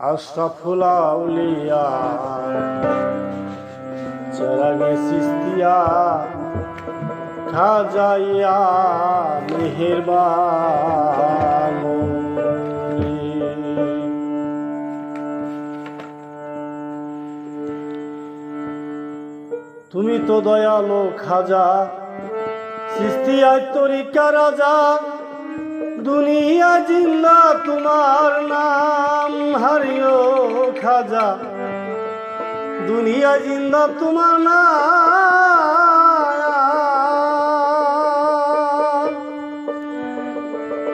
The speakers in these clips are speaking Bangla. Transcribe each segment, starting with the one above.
আশরাফুল আউলিয়া চেরাগে সিস্তিয়া খাজাইয়া মেহেরবান তুমি তো দয়ালো খাজা সিস্তিয়ায় তরিকা রাজা। দুনিয়া জিন্দা তোমার নাম, হারিও খাজা। দুনিয়া জিন্দা তোমার নাম।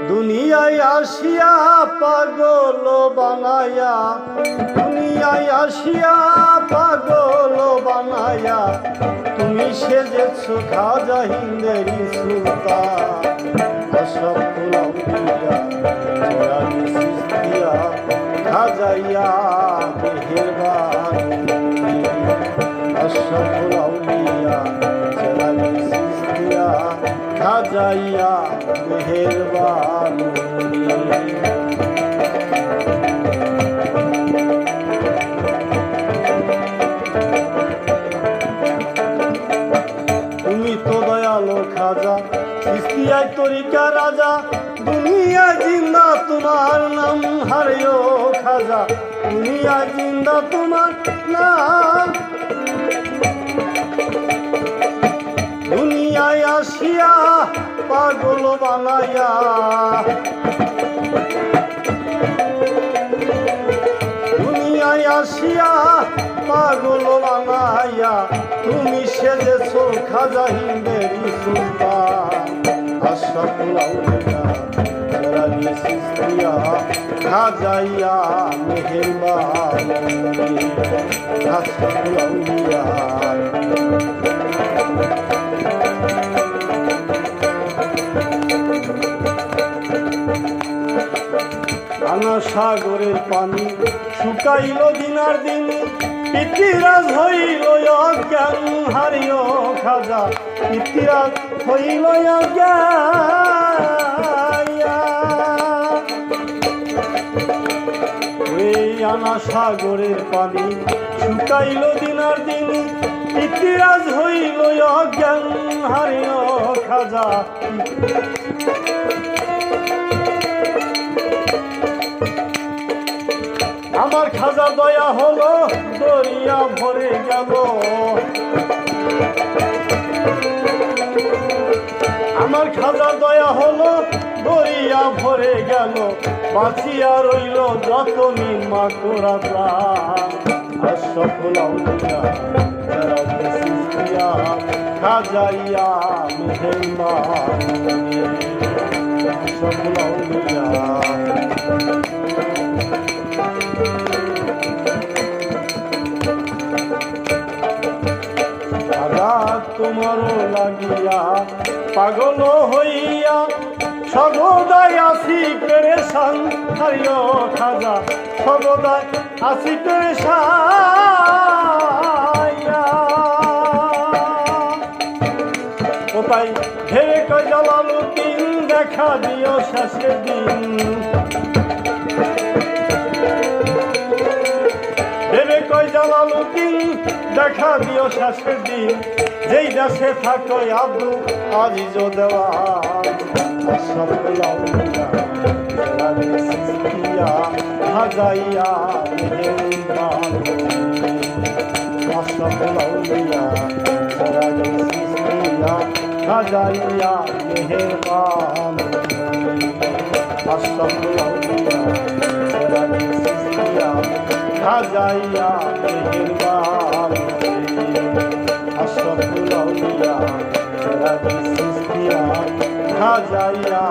দুনিয়ায় আসিয়া পাগল বানায়া, দুনিয়ায় আসিয়া পাগল বানায়া, তুমি সেজেছ খাজা হিন্দেরি সুলতান। খাজাইয়া মেহেরবান আশরাফ আউলিয়া চিরাগে সিস্তিয়া খাজাইয়া মেহেরবান ইস্তিয়ায় তরিকা রাজা, দুনিয়া জিন্দা তোমার নাম হারিও খাজা, দুনিয়া জিন্দা তোমার নাম। দুনিয়ায় আসিয়া পাগল বানায়া তুমি সেজেছ খাজা হিন্দেরি সুলতান। আশরাফুল আউলিয়া খাজাইয়া মেহেরবান আনা সাগরের পানি শুকাইল দিনার দিন। পিতৃরাজ হইল অজ্ঞান, হারিও খাজা। পিতৃরাজ হইল আনা সাগরের পানি শুকাইল দিনার দিন। পিতৃরাজ হইল অজ্ঞান, হারিও খাজা। আমার খাজা দয়া হলো দরিয়া ভরে গেল। আমার খাজা দয়া হলো দরিয়া ভরে গেল। বাঁচিয়া রইল যত নিমা করা প্রাণ আর আউলিয়া খাজাইয়া তোমার লাগিয়া পাগল হইয়া সর্বদাই আসি পেরেশান হারিও খাজা। সর্বদাই আসি পেরেশান কোথায় ভেবে কয় জ্বালালো দেখা দিও কয় জ্বালালো দিন দেখা দিও শেষের দিন। যেই দেশে থাকো আব্দু আজিজ দেওয়া সফল আউলিয়া চেরাগে সিস্তিয়া হাজাইয়া চেরাগে সিস্তিয়া হাজাইয়া মেহেরবান সফল হইয়া সিস্তিয়া খাজাইয়া